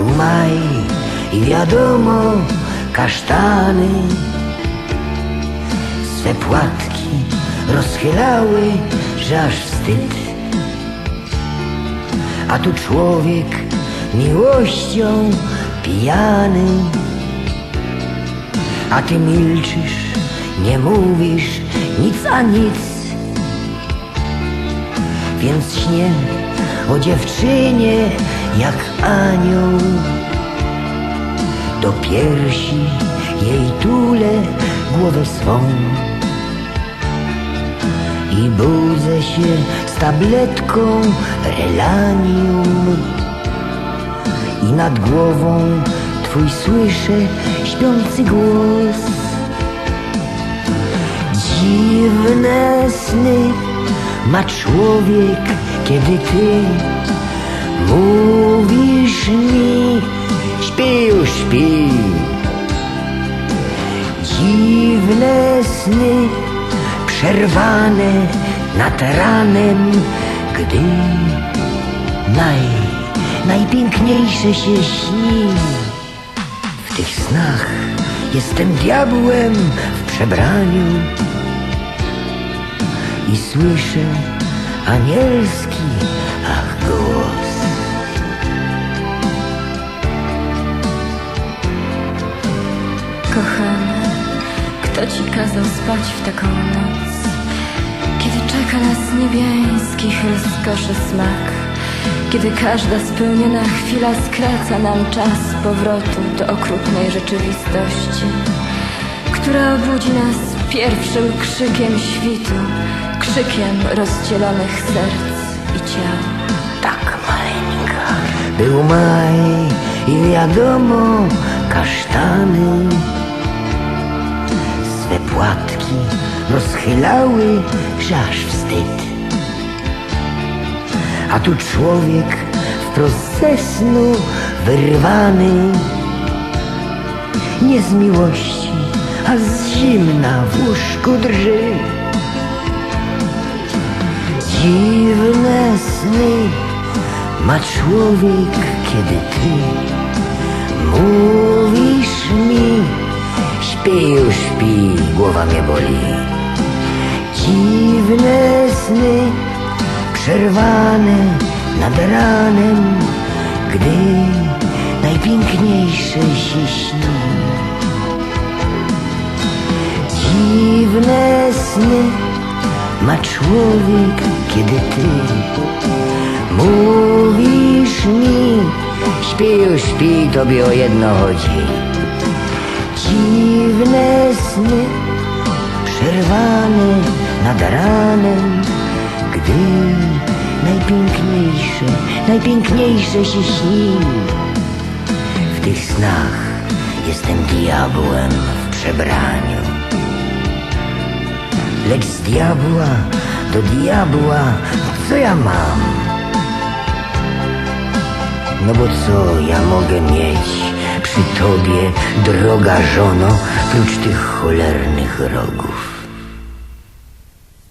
maj i wiadomo kasztany swe płatki rozchylały, że aż wstyd. A tu człowiek miłością pijany, a ty milczysz, nie mówisz nic a nic. Więc śnię o dziewczynie jak anioł. Do piersi jej tulę głowę swą i budzę się z tabletką relanium i nad głową twój słyszę śpiący głos. Dziwne sny ma człowiek, kiedy ty mówisz mi śpi już śpi. Dziwne sny przerwane nad ranem, gdy naj, najpiękniejsze się śni. W tych snach jestem diabłem w przebraniu i słyszę anielski ach Kochany, kto ci kazał spać w taką noc? Kiedy czeka nas niebiańskich rozkoszy smak Kiedy każda spełniona chwila skraca nam czas powrotu do okrutnej rzeczywistości Która obudzi nas pierwszym krzykiem świtu Krzykiem rozdzielonych serc i ciał Tak maleńka. Był maj i wiadomo kasztany płatki rozchylały, że wstyd. A tu człowiek wprost ze snu wyrwany nie z miłości, a z zimna w łóżku drży. Dziwne sny ma człowiek, kiedy ty mówisz mi Śpi już śpi, głowa mnie boli. Dziwne sny przerwane nad ranem Gdy najpiękniejsze się śni. Dziwne sny ma człowiek, kiedy ty mówisz mi Śpi już śpi, tobie o jedno chodzi Dziwne sny przerwane nad ranem Gdy najpiękniejsze, najpiękniejsze się śni W tych snach jestem diabłem w przebraniu Lecz z diabła do diabła co ja mam? No bo co ja mogę mieć przy tobie, droga żono, prócz tych cholernych rogów?